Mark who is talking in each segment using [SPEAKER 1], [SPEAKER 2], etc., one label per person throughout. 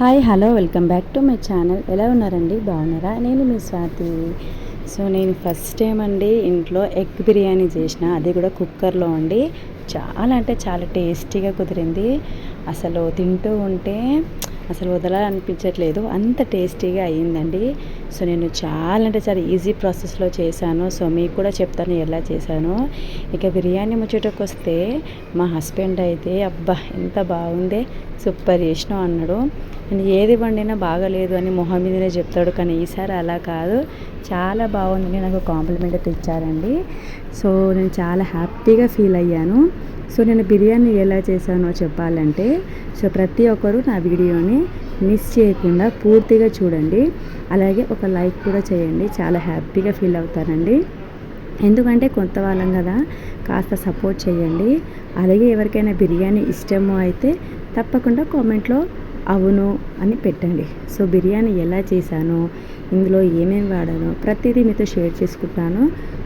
[SPEAKER 1] Hi hello welcome back to my channel. ఎలా ఉన్నారండి? బాగున్నారా? నేను మీ స్వాతి. సో నేను ఫస్ట్ టైం అండి ఇంట్లో ఎగ్ బిర్యానీ చేసిన. అది కూడా కుక్కర్లో అండి చాలా అంటే చాలా టేస్టీగా కుదిరింది. అసలు తింటూ ఉంటే అసలు వదలాలనిపించట్లేదు. అంత టేస్టీగా అయ్యిందండి. సో నేను చాలా అంటే చాలా ఈజీ ప్రాసెస్లో చేశాను. సో మీకు కూడా చెప్తాను ఎలా చేశాను. ఇక బిర్యానీ ముచ్చటకు వస్తే మా హస్బెండ్ అయితే అబ్బా ఎంత బాగుందే. సూపర్ చేసినావు అన్నాడు. నేను ఏది వండినా బాగలేదు అని మొహం మీదనే చెప్తాడు. కానీ ఈసారి అలా కాదు. చాలా బాగుందని నాకు కాంప్లిమెంట్ అయితే ఇచ్చారండి. సో నేను చాలా హ్యాపీగా ఫీల్ అయ్యాను. సో నేను బిర్యానీ ఎలా చేశానో చెప్పాలంటే సో ప్రతి ఒక్కరూ నా వీడియోని మిస్ చేయకుండా పూర్తిగా చూడండి. అలాగే ఒక లైక్ కూడా చేయండి. చాలా హ్యాపీగా ఫీల్ అవుతారండి ఎందుకంటే కొత్త వాళ్ళం కదా కాస్త సపోర్ట్ చేయండి. అలాగే ఎవరికైనా బిర్యానీ ఇష్టమో అయితే తప్పకుండా కామెంట్లో అవును అని పెట్టండి. సో బిర్యానీ ఎలా చేశాను ఇందులో ఏమేమి వాడాను ప్రతిదీ మీతో షేర్ చేసుకుంటాను.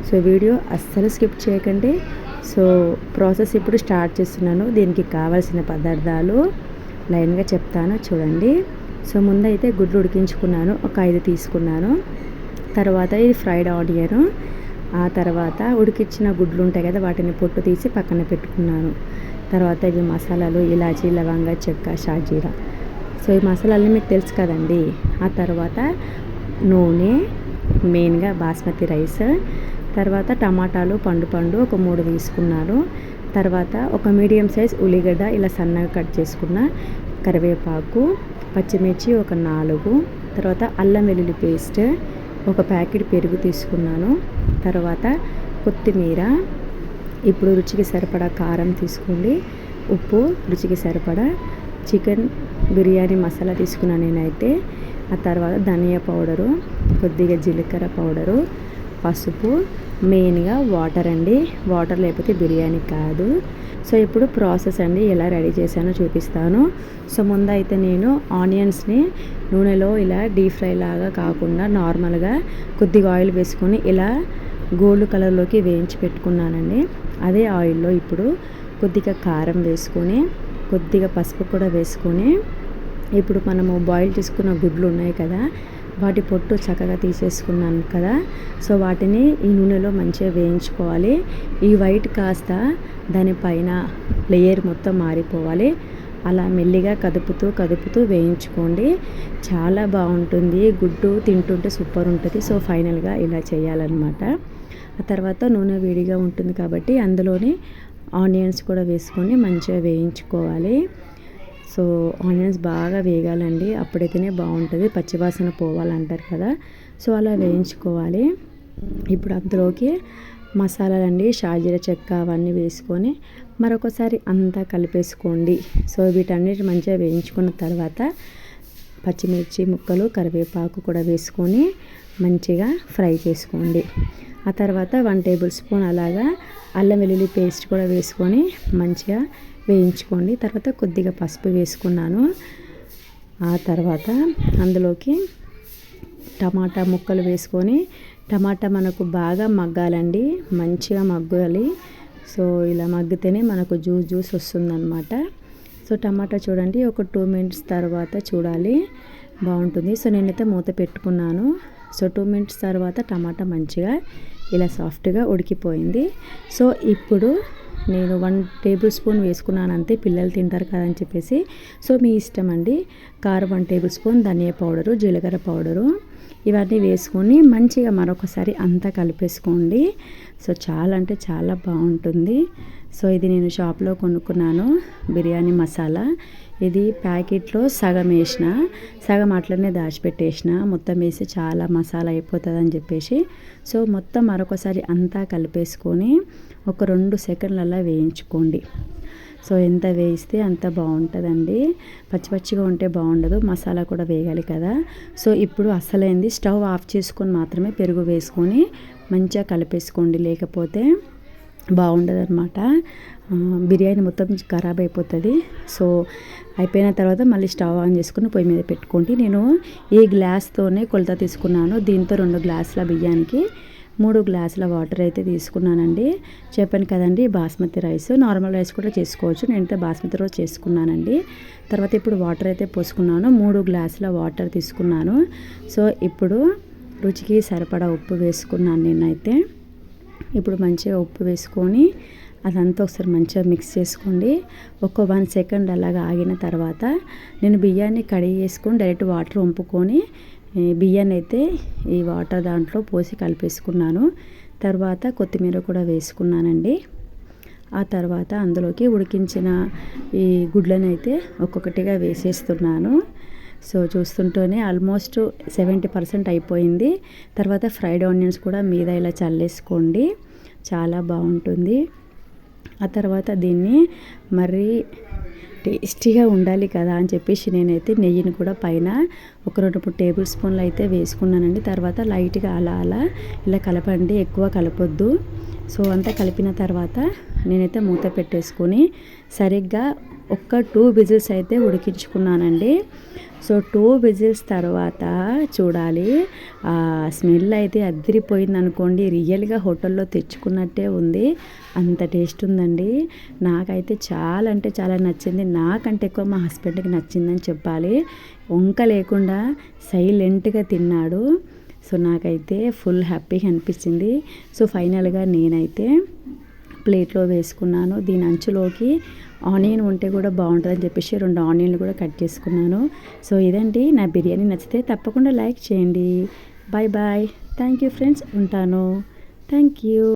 [SPEAKER 1] సో వీడియో అస్సలు స్కిప్ చేయకండి. సో ప్రాసెస్ ఇప్పుడు స్టార్ట్ చేస్తున్నాను. దీనికి కావాల్సిన పదార్థాలు లైన్గా చెప్తాను చూడండి. సో ముందైతే గుడ్లు ఉడికించుకున్నాను ఒక ఐదు తీసుకున్నాను. తర్వాత ఇది ఫ్రైడ్ ఆనియన్. ఆ తర్వాత ఉడికించిన గుడ్లు ఉంటాయి కదా వాటిని పొట్టు తీసి పక్కన పెట్టుకున్నాను. తర్వాత ఇవి మసాలాలు ఇలాచీ లవంగ చెక్క షాజీరా. సో ఈ మసాలాలు మీకు తెలుసు కదండి. ఆ తర్వాత నూనె మెయిన్గా బాస్మతి రైస్. తర్వాత టమాటాలు పండు పండు ఒక మూడు తీసుకున్నాను. తర్వాత ఒక మీడియం సైజ్ ఉల్లిగడ్డ ఇలా సన్నగా కట్ చేసుకున్న కరివేపాకు పచ్చిమిర్చి ఒక నాలుగు తర్వాత అల్లం వెల్లుల్లి పేస్ట్ ఒక ప్యాకెట్ పెరుగు తీసుకున్నాను. తర్వాత కొత్తిమీర ఇప్పుడు రుచికి సరిపడా కారం తీసుకోండి. ఉప్పు రుచికి సరిపడా చికెన్ బిర్యానీ మసాలా తీసుకున్నాను నేనైతే. ఆ తర్వాత ధనియా పౌడరు కొద్దిగా జీలకర్ర పౌడరు పసుపు మెయిన్గా వాటర్ అండి. వాటర్ లేకపోతే బిర్యానీ కాదు. సో ఇప్పుడు ప్రాసెస్ అండి ఎలా రెడీ చేశానో చూపిస్తాను. సో ముందైతే నేను ఆనియన్స్ని నూనెలో ఇలా డీప్ ఫ్రై లాగా కాకుండా నార్మల్గా కొద్దిగా ఆయిల్ వేసుకొని ఇలా గోల్డ్ కలర్లోకి వేయించి పెట్టుకున్నానండి. అదే ఆయిల్లో ఇప్పుడు కొద్దిగా కారం వేసుకొని కొద్దిగా పసుపు కూడా వేసుకొని ఇప్పుడు మనము బాయిల్ చేసుకున్న గుడ్లు ఉన్నాయి కదా వాటి పొట్టు చక్కగా తీసేసుకున్నాను కదా. సో వాటిని ఈ నూనెలో మంచిగా వేయించుకోవాలి. ఈ వైట్ కాస్త దానిపైన లేయర్ మొత్తం మారిపోవాలి. అలా మెల్లిగా కదుపుతూ కదుపుతూ వేయించుకోండి. చాలా బాగుంటుంది. గుడ్డు తింటుంటే సూపర్ ఉంటుంది. సో ఫైనల్గా ఇలా చేయాలన్నమాట. ఆ తర్వాత నూనె వేడిగా ఉంటుంది కాబట్టి అందులోనే ఆనియన్స్ కూడా వేసుకొని మంచిగా వేయించుకోవాలి. సో ఆనియన్స్ బాగా వేగాలండి. అప్పుడైతేనే బాగుంటుంది. పచ్చివాసన పోవాలంటారు కదా. సో అలా వేయించుకోవాలి. ఇప్పుడు అందులోకి మసాలాలండి షాజీర చెక్క అవన్నీ వేసుకొని మరొకసారి అంతా కలిపేసుకోండి. సో వీటన్నిటి మంచిగా వేయించుకున్న తర్వాత పచ్చిమిర్చి ముక్కలు కరివేపాకు కూడా వేసుకొని మంచిగా ఫ్రై చేసుకోండి. ఆ తర్వాత వన్ టేబుల్ స్పూన్ అలాగా అల్లం వెల్లుల్లి పేస్ట్ కూడా వేసుకొని మంచిగా వేయించుకోండి. తర్వాత కొద్దిగా పసుపు వేసుకున్నాను. ఆ తర్వాత అందులోకి టమాటా ముక్కలు వేసుకొని టమాటా మనకు బాగా మగ్గాలండి. మంచిగా మగ్గాలి. సో ఇలా మగ్గితేనే మనకు జ్యూస్ జ్యూస్ వస్తుందన్నమాట. సో టమాటా చూడండి ఒక టూ మినిట్స్ తర్వాత చూడాలి. బాగుంటుంది. సో నేనైతే మూత పెట్టుకున్నాను. సో టూ మినిట్స్ తర్వాత టమాటా మంచిగా ఇలా సాఫ్ట్గా ఉడికిపోయింది. సో ఇప్పుడు నేను వన్ టేబుల్ స్పూన్ వేసుకున్నాను అంతే పిల్లలు తింటారు కదా అని చెప్పేసి. సో మీ ఇష్టం అండి. కారం వన్ టేబుల్ స్పూన్ ధనియా పౌడరు జీలకర్ర పౌడరు. ఇవన్నీ వేసుకొని మంచిగా మరొకసారి అంతా కలిపేసుకోండి. సో చాలా అంటే చాలా బాగుంటుంది. సో ఇది నేను షాప్లో కొనుక్కున్నాను బిర్యానీ మసాలా. ఇది ప్యాకెట్లో సగం వేసిన సగం అట్లనే దాచిపెట్టేసిన. మొత్తం వేసి చాలా మసాలా అయిపోతుంది అని చెప్పేసి. సో మొత్తం మరొకసారి అంతా కలిపేసుకొని ఒక రెండు సెకండ్లలో వేయించుకోండి. సో ఎంత వేయిస్తే అంత బాగుంటుందండి. పచ్చి పచ్చిగా ఉంటే బాగుండదు మసాలా కూడా వేయాలి కదా. సో ఇప్పుడు అసలైంది స్టవ్ ఆఫ్ చేసుకొని మాత్రమే పెరుగు వేసుకొని మంచిగా కలిపేసుకోండి. లేకపోతే బాగుండదనమాట బిర్యానీ మొత్తం ఖరాబ్ అయిపోతుంది. సో అయిపోయిన తర్వాత మళ్ళీ స్టవ్ ఆన్ చేసుకుని పొయ్యి మీద పెట్టుకోండి. నేను ఈ గ్లాస్తోనే కొలత తీసుకున్నాను. దీంతో రెండు గ్లాసుల బియ్యానికి మూడు గ్లాసుల వాటర్ అయితే తీసుకున్నానండి. చెప్పాను కదండి బాస్మతి రైస్. నార్మల్ రైస్ కూడా చేసుకోవచ్చు. నేనైతే బాస్మతి రైస్ చేసుకున్నానండి. తర్వాత ఇప్పుడు వాటర్ అయితే పోసుకున్నాను. మూడు గ్లాసుల వాటర్ తీసుకున్నాను. సో ఇప్పుడు రుచికి సరిపడా ఉప్పు వేసుకున్నాను నేనైతే. ఇప్పుడు మంచిగా ఉప్పు వేసుకొని అదంతా ఒకసారి మంచిగా మిక్స్ చేసుకోండి. ఒక వన్ సెకండ్ అలాగా ఆగిన తర్వాత నేను బియ్యాన్ని కడిగి వేసుకొని డైరెక్ట్ వాటర్ వంపుకొని బియ్యాన్ని అయితే ఈ వాటర్ దాంట్లో పోసి కలిపేసుకున్నాను. తర్వాత కొత్తిమీర కూడా వేసుకున్నానండి. ఆ తర్వాత అందులోకి ఉడికించిన ఈ గుడ్లను అయితే ఒక్కొక్కటిగా వేసేస్తున్నాను. సో చూస్తుంటేనే ఆల్మోస్ట్ సెవెంటీ పర్సెంట్ అయిపోయింది. తర్వాత ఫ్రైడ్ ఆనియన్స్ కూడా మీద ఇలా చల్లేసుకోండి. చాలా బాగుంటుంది. ఆ తర్వాత దీన్ని మరీ టేస్టీగా ఉండాలి కదా అని చెప్పేసి నేనైతే నెయ్యిని కూడా పైన ఒక రెండు మూడు టేబుల్ స్పూన్లు అయితే వేసుకున్నానండి. తర్వాత లైట్గా అలా అలా ఇలా కలపండి ఎక్కువ కలపొద్దు. సో అంతా కలిపిన తర్వాత నేనైతే మూత పెట్టేసుకొని సరిగ్గా ఒక్క టూ విజిల్స్ అయితే ఉడికించుకున్నానండి. సో టూ విజిల్స్ తర్వాత చూడాలి. ఆ స్మెల్ అయితే అద్దరిపోయింది అనుకోండి రియల్గా హోటల్లో తెచ్చుకున్నట్టే ఉంది. అంత టేస్ట్ ఉందండి. నాకైతే చాలా అంటే చాలా నచ్చింది. నాకంటే ఎక్కువ మా హస్బెండ్కి నచ్చిందని చెప్పాలి. వంక లేకుండా సైలెంట్గా తిన్నాడు. సో నాకైతే ఫుల్ హ్యాపీగా అనిపించింది. సో ఫైనల్గా నేనైతే ప్లేట్లో వేసుకున్నాను. దీని అంచులోకి ఆనియన్ ఉంటే కూడా బాగుంటుందని చెప్పేసి రెండు ఆనియన్లు కూడా కట్ చేసుకున్నాను. సో ఇదండి. నా బిర్యానీ నచ్చితే తప్పకుండా లైక్ చేయండి. Bye bye. Thank you friends. ఉంటాను. Thank you